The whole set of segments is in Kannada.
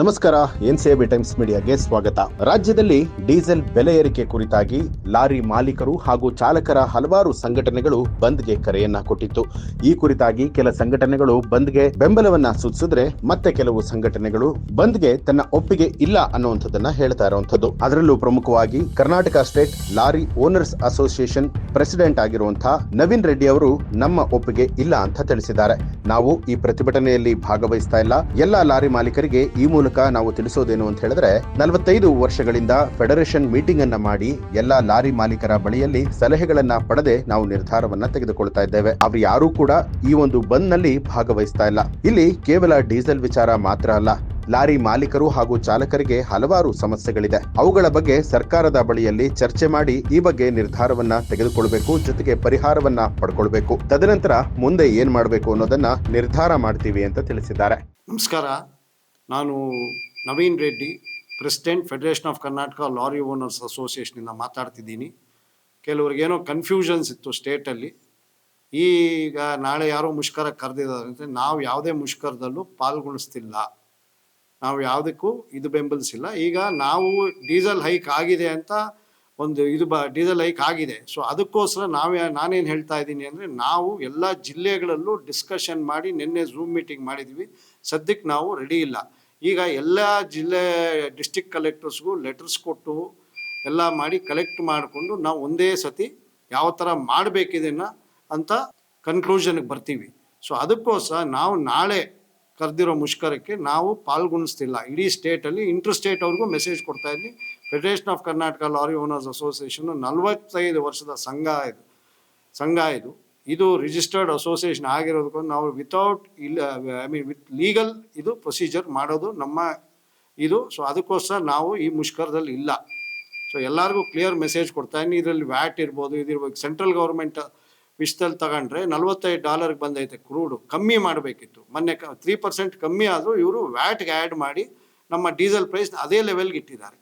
ನಮಸ್ಕಾರ, ಎನ್ ಬಿ ಟೈಮ್ಸ್ ಮೀಡಿಯಾಗೆ ಸ್ವಾಗತ. ರಾಜ್ಯದಲ್ಲಿ ಡೀಸೆಲ್ ಬೆಲೆ ಏರಿಕೆ ಕುರಿತಾಗಿ ಲಾರಿ ಮಾಲೀಕರು ಹಾಗೂ ಚಾಲಕರ ಹಲವಾರು ಸಂಘಟನೆಗಳು ಬಂದ್ಗೆ ಕರೆಯನ್ನ ಕೊಟ್ಟಿತ್ತು. ಈ ಕುರಿತಾಗಿ ಕೆಲ ಸಂಘಟನೆಗಳು ಬಂದ್ಗೆ ಬೆಂಬಲವನ್ನ ಸೂಚಿಸಿದ್ರೆ ಮತ್ತೆ ಕೆಲವು ಸಂಘಟನೆಗಳು ಬಂದ್ಗೆ ತನ್ನ ಒಪ್ಪಿಗೆ ಇಲ್ಲ ಅನ್ನುವಂಥದ್ದನ್ನ ಹೇಳ್ತಾ ಇರುವಂತದ್ದು ಅದರಲ್ಲೂ ಪ್ರಮುಖವಾಗಿ Karnataka state lorry owners association president ಆಗಿರುವಂತಹ ನವೀನ್ ರೆಡ್ಡಿ ಅವರು ನಮ್ಮ ಒಪ್ಪಿಗೆ ಇಲ್ಲ ಅಂತ ತಿಳಿಸಿದ್ದಾರೆ. ನಾವು ಈ ಪ್ರತಿಭಟನೆಯಲ್ಲಿ ಭಾಗವಹಿಸ್ತಾ ಇಲ್ಲ. ಎಲ್ಲಾ ಲಾರಿ ಮಾಲೀಕರಿಗೆ ಈ ಮೂಲಕ ನಾವು ತಿಳಿಸೋದೇನು ಅಂತ ಹೇಳಿದ್ರೆ, ನಲವತ್ತೈದು ವರ್ಷಗಳಿಂದ ಫೆಡರೇಷನ್ ಮೀಟಿಂಗ್ ಅನ್ನ ಮಾಡಿ ಎಲ್ಲಾ ಲಾರಿ ಮಾಲೀಕರ ಬಳಿಯಲ್ಲಿ ಸಲಹೆಗಳನ್ನ ಪಡೆದೆ ನಾವು ನಿರ್ಧಾರವನ್ನ ತೆಗೆದುಕೊಳ್ತಾ ಇದ್ದೇವೆ. ಅವ್ರು ಯಾರೂ ಕೂಡ ಈ ಒಂದು ಬಂದ್ನಲ್ಲಿ ಭಾಗವಹಿಸ್ತಾ ಇಲ್ಲ. ಇಲ್ಲಿ ಕೇವಲ ಡೀಸೆಲ್ ವಿಚಾರ ಮಾತ್ರ ಅಲ್ಲ, ಲಾರಿ ಮಾಲೀಕರು ಹಾಗೂ ಚಾಲಕರಿಗೆ ಹಲವಾರು ಸಮಸ್ಯೆಗಳಿದೆ. ಅವುಗಳ ಬಗ್ಗೆ ಸರ್ಕಾರದ ಬಳಿಯಲ್ಲಿ ಚರ್ಚೆ ಮಾಡಿ ಈ ಬಗ್ಗೆ ನಿರ್ಧಾರವನ್ನ ತೆಗೆದುಕೊಳ್ಬೇಕು, ಜೊತೆಗೆ ಪರಿಹಾರವನ್ನ ಪಡ್ಕೊಳ್ಬೇಕು. ತದನಂತರ ಮುಂದೆ ಏನ್ ಮಾಡಬೇಕು ಅನ್ನೋದನ್ನ ನಿರ್ಧಾರ ಮಾಡ್ತೀವಿ ಅಂತ ತಿಳಿಸಿದ್ದಾರೆ. ನಮಸ್ಕಾರ. ನಾನು Naveen Reddy, president federation of Karnataka lorry owners ಅಸೋಸಿಯೇಷನಿಂದ ಮಾತಾಡ್ತಿದ್ದೀನಿ. ಕೆಲವ್ರಿಗೇನೋ ಕನ್ಫ್ಯೂಷನ್ಸ್ ಇತ್ತು ಸ್ಟೇಟಲ್ಲಿ ಈಗ ನಾಳೆ ಯಾರೋ ಮುಷ್ಕರ ಕರೆದಿದ್ದಾರೆ ನಾವು ಯಾವುದೇ ಮುಷ್ಕರದಲ್ಲೂ ಪಾಲ್ಗೊಳಿಸ್ತಿಲ್ಲ. ನಾವು ಯಾವುದಕ್ಕೂ ಇದು ಬೆಂಬಲಿಸಿಲ್ಲ. ಈಗ ನಾವು ಡೀಸೆಲ್ ಹೈಕ್ ಆಗಿದೆ ಅಂತ ಒಂದು ಇದು ಬ ಡೀಸೆಲ್ ಹೈಕ್ ಆಗಿದೆ. ಸೊ ಅದಕ್ಕೋಸ್ಕರ ನಾವೇ ನಾನೇನು ಹೇಳ್ತಾ ಇದ್ದೀನಿ ಅಂದರೆ ನಾವು ಎಲ್ಲ ಜಿಲ್ಲೆಗಳಲ್ಲೂ ಡಿಸ್ಕಷನ್ ಮಾಡಿ ನಿನ್ನೆ ಝೂಮ್ ಮೀಟಿಂಗ್ ಮಾಡಿದ್ವಿ. ಸದ್ಯಕ್ಕೆ ನಾವು ರೆಡಿ ಇಲ್ಲ. ಈಗ ಎಲ್ಲ ಜಿಲ್ಲೆ ಡಿಸ್ಟಿಕ್ ಕಲೆಕ್ಟರ್ಸ್ಗೂ ಲೆಟರ್ಸ್ ಕೊಟ್ಟು ಎಲ್ಲ ಮಾಡಿ ಕಲೆಕ್ಟ್ ಮಾಡಿಕೊಂಡು ನಾವು ಒಂದೇ ಸತಿ ಯಾವ ಥರ ಮಾಡಬೇಕಿದೆ ಅಂತ ಕನ್ಕ್ಲೂಷನ್ಗೆ ಬರ್ತೀವಿ. ಸೊ ಅದಕ್ಕೋಸ್ಕರ ನಾವು ನಾಳೆ ಕರೆದಿರೋ ಮುಷ್ಕರಕ್ಕೆ ನಾವು ಪಾಲ್ಗೊಳಿಸ್ತಿಲ್ಲ ಇಡೀ ಸ್ಟೇಟಲ್ಲಿ ಇಂಟರ್ ಸ್ಟೇಟ್ ಅವ್ರಿಗೂ ಮೆಸೇಜ್ ಕೊಡ್ತಾ ಇದ್ವಿ. Federation of Karnataka lorry owners association ನಲವತ್ತೈದು ವರ್ಷದ ಸಂಘ ಇದು. ಸಂಘ ಇದು. ಇದು ರಿಜಿಸ್ಟರ್ಡ್ ಅಸೋಸಿಯೇಷನ್ ಆಗಿರೋದಕ್ಕೂ ನಾವು ವಿತೌಟ್ ಇಲ್ಲ ಐ ಮೀನ್ ವಿತ್ ಲೀಗಲ್ ಇದು ಪ್ರೊಸೀಜರ್ ಮಾಡೋದು ನಮ್ಮ ಇದು. ಸೊ ಅದಕ್ಕೋಸ್ಕರ ನಾವು ಈ ಮುಷ್ಕರದಲ್ಲಿ ಇಲ್ಲ. ಸೊ ಎಲ್ಲರಿಗೂ ಕ್ಲಿಯರ್ ಮೆಸೇಜ್ ಕೊಡ್ತಾ ಇದ್ದೀನಿ ಇದರಲ್ಲಿ ವ್ಯಾಟ್ ಇರ್ಬೋದು, ಇದಿರ್ಬೋದು ಸೆಂಟ್ರಲ್ ಗೌರ್ಮೆಂಟ್ ವಿಷಯದಲ್ಲಿ ತಗೊಂಡ್ರೆ ನಲ್ವತ್ತೈದು ಡಾಲರ್ಗೆ ಬಂದೈತೆ ಕ್ರೂಡು ಕಮ್ಮಿ ಮಾಡಬೇಕಿತ್ತು. ಮೊನ್ನೆ ಕ ತ್ರೀ ಪರ್ಸೆಂಟ್ ಕಮ್ಮಿ ಆದರೂ ಇವರು ವ್ಯಾಟ್ಗೆ ಆ್ಯಡ್ ಮಾಡಿ ನಮ್ಮ ಡೀಸೆಲ್ ಪ್ರೈಸ್ ಅದೇ ಲೆವೆಲ್ಗೆ ಇಟ್ಟಿದ್ದಾರೆ.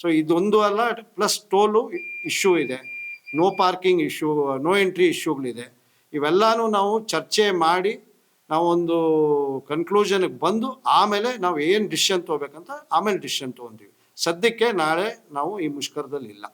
ಸೊ ಇದೊಂದು ಅಲ್ಲ ಪ್ಲಸ್ ಟೋಲು ಇಶ್ಯೂ ಇದೆ. No parking issue no entry ಇಶ್ಯೂಗಳಿದೆ ಇವೆಲ್ಲನೂ ನಾವು ಚರ್ಚೆ ಮಾಡಿ ನಾವೊಂದು ಕನ್ಕ್ಲೂಷನ್ಗೆ ಬಂದು ಆಮೇಲೆ ನಾವು ಏನು ಡಿಸಿಷನ್ ತೊಗೋಬೇಕಂತ ಆಮೇಲೆ ಡಿಸಿಷನ್ ತೊಗೊಂತೀವಿ. ಸದ್ಯಕ್ಕೆ ನಾಳೆ ನಾವು ಈ ಮುಷ್ಕರದಲ್ಲಿ ಇಲ್ಲ